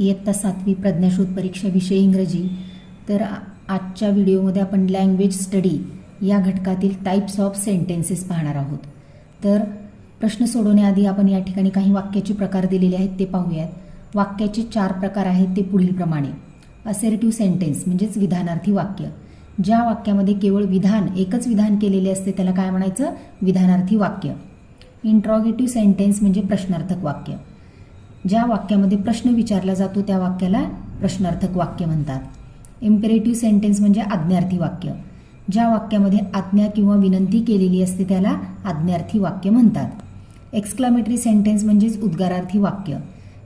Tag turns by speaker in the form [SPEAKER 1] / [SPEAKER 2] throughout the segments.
[SPEAKER 1] इयत्ता सातवी प्रज्ञाशोध परीक्षा विषय इंग्रजी. तर आजच्या व्हिडिओमध्ये आपण लँग्वेज स्टडी या घटकातील टाईप्स ऑफ सेंटेन्सेस पाहणार आहोत. तर प्रश्न सोडवण्याआधी आपण या ठिकाणी काही वाक्याचे प्रकार दिलेले आहेत ते पाहूयात. वाक्याचे चार प्रकार आहेत ते पुढीलप्रमाणे असेरेटिव्ह सेंटेन्स म्हणजेच विधानार्थी वाक्य. ज्या वाक्यामध्ये केवळ विधान एकच विधान केलेले असते त्याला काय म्हणायचं? विधानार्थी वाक्य. इंट्रॉगेटिव्ह सेंटेन्स म्हणजे प्रश्नार्थक वाक्य. ज्या वाक्यामध्ये प्रश्न विचारला जातो त्या वाक्याला प्रश्नार्थक वाक्य म्हणतात. इम्पेरेटिव्ह सेंटेन्स म्हणजे आज्ञार्थी वाक्य. ज्या वाक्यामध्ये आज्ञा किंवा विनंती केलेली असते त्याला आज्ञार्थी वाक्य म्हणतात. एक्सक्लामेटरी सेंटेन्स म्हणजेच उद्गारार्थी वाक्य.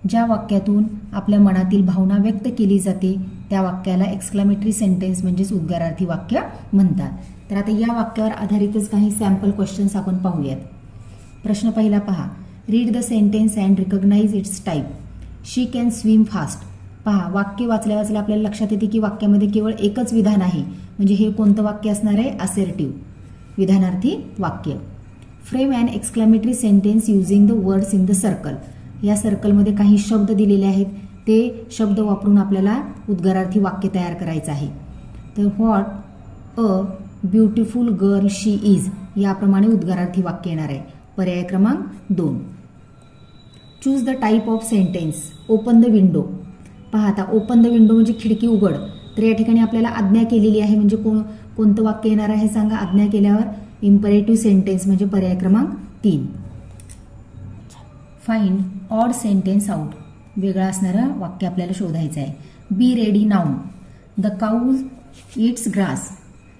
[SPEAKER 1] ज्या वाक्यातून आपल्या मनातील भावना व्यक्त केली जाते त्या वाक्याला एक्सक्लामेटरी सेंटेन्स म्हणजेच उद्गारार्थी वाक्य म्हणतात. तर आता या वाक्यावर आधारितच काही सॅम्पल क्वेश्चन्स आपण पाहूयात. प्रश्न पहिला पहा. Read the sentence and recognize its type she can swim fast पहा वाक्य वाचल्या वाचल्या आपल्याला लक्षात येते की वाक्यामध्ये केवळ एकच विधान आहे. म्हणजे हे कोणतं वाक्य असणार आहे? असेर्टिव्ह विधानार्थी वाक्य. Frame and exclamatory sentence using the words in the circle या सर्कलमध्ये काही शब्द दिलेले आहेत. ते शब्द वापरून आपल्याला उद्गारार्थी वाक्य तयार करायचं आहे. तर what a beautiful girl she is याप्रमाणे उद्गारार्थी वाक्य येणार आहे. पर्याय क्रमांक दोन. Choose the type of sentence open the window पहा आता ओपन द विंडो म्हणजे खिडकी उघड. तर या ठिकाणी आपल्याला आज्ञा केलेली आहे म्हणजे कोण कोणतं वाक्य येणार आहे सांगा. आज्ञा केल्यावर इम्परेटिव्ह सेंटेन्स म्हणजे पर्याय क्रमांक तीन. फाईंड ऑड सेंटेन्स आउट वेगळा असणारं वाक्य आपल्याला शोधायचं आहे. Be ready now the cows eats grass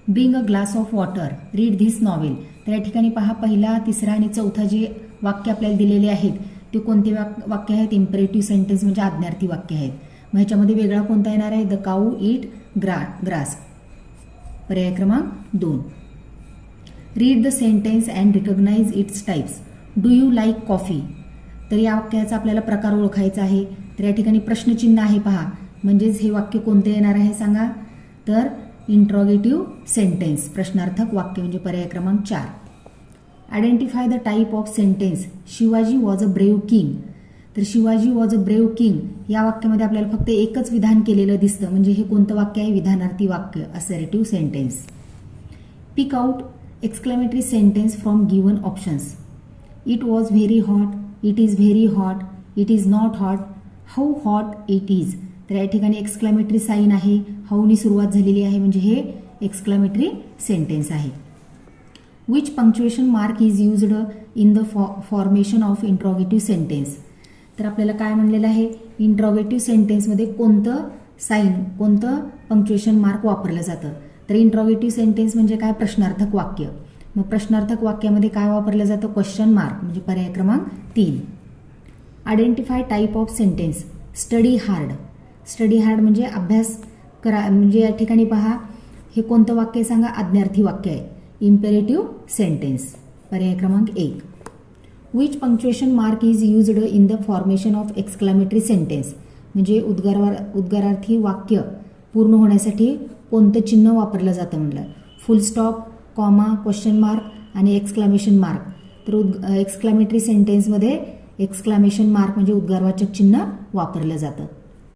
[SPEAKER 1] bring a glass of water read this novel तर या ठिकाणी पहा पहिला तिसरा आणि चौथा जे वाक्य आपल्याला दिलेले आहेत ते कोणते वाक वाक्य आहेत? इम्परेटिव्ह सेंटेन्स म्हणजे आज्ञार्थी वाक्य आहेत. मग ह्याच्यामध्ये वेगळा कोणता येणार आहे? द काऊ इट ग्रा ग्रास पर्याय क्रमांक दोन. Read the sentence and recognize its types do you like coffee तर या वाक्याचा आपल्याला प्रकार ओळखायचा आहे. तर या ठिकाणी प्रश्नचिन्ह आहे पहा. म्हणजेच हे वाक्य कोणते येणार आहे सांगा. तर इंट्रॉगेटिव्ह सेंटेन्स प्रश्नार्थक वाक्य म्हणजे पर्याय क्रमांक चार. Identify the type of sentence Shivaji was a brave king तर Shivaji was a brave king या वाक्यामध्ये आपल्याला फक्त एकच विधान केलेलं दिसतं. म्हणजे हे कोणतं वाक्य आहे? विधानार्थी वाक्य. Assertive sentence pick out exclamatory sentence from given options it was very hot it is very hot it is not hot how hot it is तर या ठिकाणी एक्सक्लेमेटरी साईन आहे. हाऊनी सुरुवात झालेली आहे. म्हणजे हे एक्सक्लेमेटरी सेंटेन्स आहे. Which punctuation mark is used in the formation of interrogative sentence तर आपल्याला काय म्हणलेलं आहे? इंट्रॉगेटिव्ह सेंटेन्समध्ये कोणतं साईन कोणतं पंक्च्युएशन मार्क वापरलं जातं? तर इंट्रॉगेटिव्ह सेंटेन्स म्हणजे काय? प्रश्नार्थक वाक्य. मग प्रश्नार्थक वाक्यामध्ये काय वापरलं जातं? क्वेश्चन मार्क म्हणजे पर्याय क्रमांक तीन. Identify type of sentence study hard study hard म्हणजे अभ्यास करा म्हणजे या ठिकाणी पहा हे कोणतं वाक्य सांगा आज्ञार्थी वाक्य आहे. इम्पेरेटिव्ह सेंटेन्स पर्याय क्रमांक एक. Which punctuation mark is used in the formation of exclamatory sentence म्हणजे उद्गारवार उद्गारार्थी वाक्य पूर्ण होण्यासाठी कोणतं चिन्ह वापरलं जातं म्हटलं full stop comma question mark आणि एक्सक्लामेशन मार्क तर उद् एक्सक्लामेटरी सेंटेन्समध्ये एक्सक्लामेशन मार्क म्हणजे उद्गारवाचक चिन्ह वापरलं जातं.